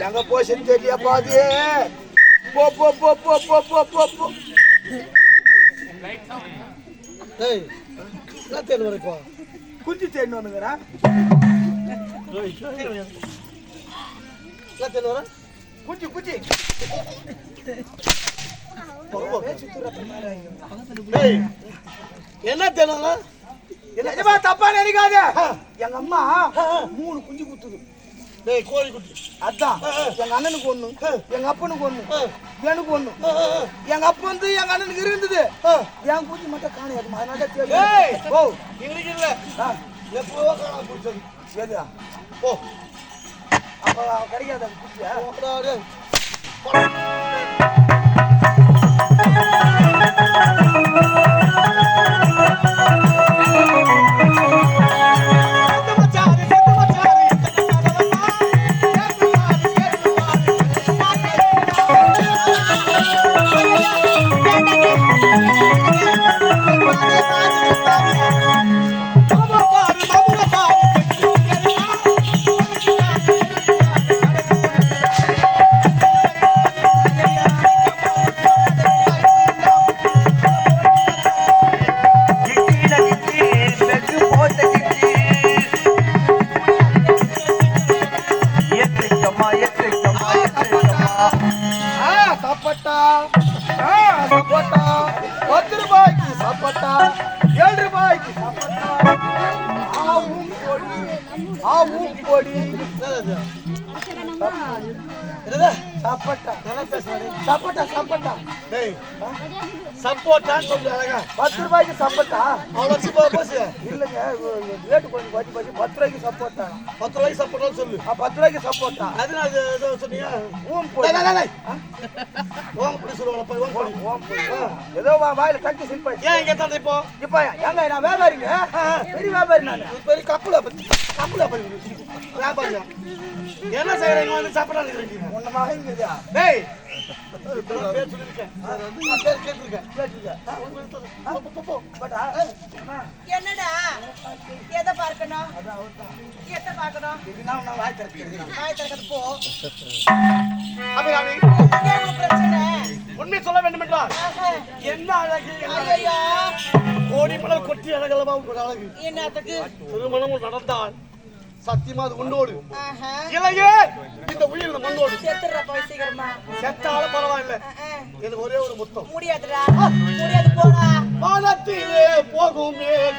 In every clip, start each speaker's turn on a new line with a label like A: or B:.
A: எங்க போச்சுன்னு தெரியல பாது போ போ போ போ போ போ போ போ
B: ஏய் என்ன தேன் வர இப்போ
A: குஞ்சு தேடின்னு வந்துங்கிறேன்
B: என்ன தேன் வர
A: குஞ்சு குச்சி
B: ஏய் என்ன தேன்
A: நிஜமா தப்பா நினைக்காத எங்க அம்மா மூணு குஞ்சு குத்துது
B: டேய் கோழி குட்டி
A: அதான் எங்க அண்ணனுக்கு ஒண்ணு எங்க அப்பனுக்கு ஒண்ணு எனக்கு ஒண்ணு எங்க அப்பா வந்து எங்க அண்ணனுக்கு இருந்தது என் குஞ்சு மட்டும் காணையாது அதனால
B: ஏய்!
A: ஓ
B: இன்னைக்கு இல்ல எப்போ காணாம போச்சு
A: எது
B: போ
A: அப்ப கிடைக்காத அந்த சப்பட்டா. சப்பட்டா. பத்து ரூபாய்க்கு சப்பட்டா. ஏழு ரூபாய்க்கு சப்பட்டா. ஆவும் பொடி ஆவும் பொடி.
B: என்னது?
A: சப்பட்டா. சப்பட்டா சப்பட்டா.
B: டேய் சப்போட்டான்னு சொல்லு அழகா.
A: பத்து ரூபாய்க்கு சப்பட்டா?
B: அவ்வளோ வச்சு போ போச்சு.
A: இல்லைங்க ரேட்டு கொஞ்சம் பத்தி பத்தி பத்து ரூபாய்க்கு சப்போட்டா.
B: பத்து ரூபாய்க்கு சப்போட்டான்னு சொல்லு.
A: பத்து ரூபாய்க்கு சப்போட்டா.
B: அது அது ஏதோ சொன்னீங்க? டேய், டேய். ஓம் அப்படி சொல்லுவாங்க போய் ஓம்
A: ஊம் பொடி. ஆ, ஏதோ வா- வாயில கட்டி சிரிப்பாச்சு
B: ஏன் இங்க தான் இப்போ?
A: இப்ப ஏங்க நான் பெரிய வியாபாரி நான்.
B: பெரிய கப்புல பத்தி. தப்புல பாருங்க என்ன செய்யற இங்க வந்து சாப்பிடலாம் இருக்கீங்க ஒண்ணு மகன்
C: என்ன
B: அழகு கோடி கொட்டி அழகலமா ஒரு அழகு.
C: என்னத்துக்கு
B: திருமணம் நடந்தால் சத்தியமா அது
C: ஆஹா.
B: இல்லையே இந்த உயிர் மண்ணோடு. செத்தாலும் பரவாயில்ல. எனக்கு ஒரே ஒரு முத்தம்.
C: முடியாதுடா. முடியாது போடா.
B: வானத்திலே போகும் மேக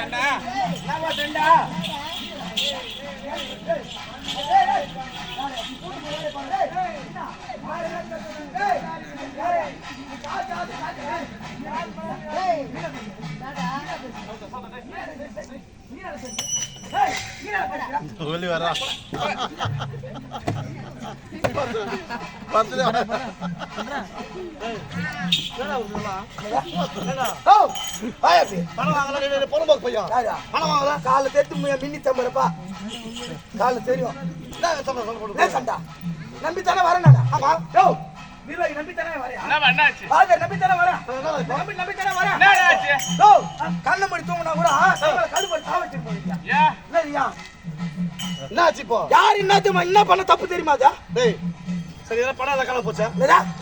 B: சண்டா
A: சண்டா
B: சொல்லி வரா பத்து பையன் பணம் வாங்கல
A: காலை தெத்து மின்னி தம்பரப்பா காலை தெரியும்
B: என்ன
A: சண்டா நம்பி தானே வரேன் ஆமா யோ வீரவாகி நம்பி தானே வரேன்
D: என்ன என்னாச்சு
A: நம்பி தானே வரேன் நம்பி நம்பி தானே வரேன்
D: என்னாச்சு
A: யோ கண்ண மணி கூட கையில கழுவு பண்ணி சாவ வச்சிருப்போம்
D: ஏன்
B: என்னாச்சு இப்போ
A: யார் என்ன என்ன பண்ண தப்பு தெரியுமா
B: டேய் சரி இதெல்லாம் பணம் காலம் போச்சா?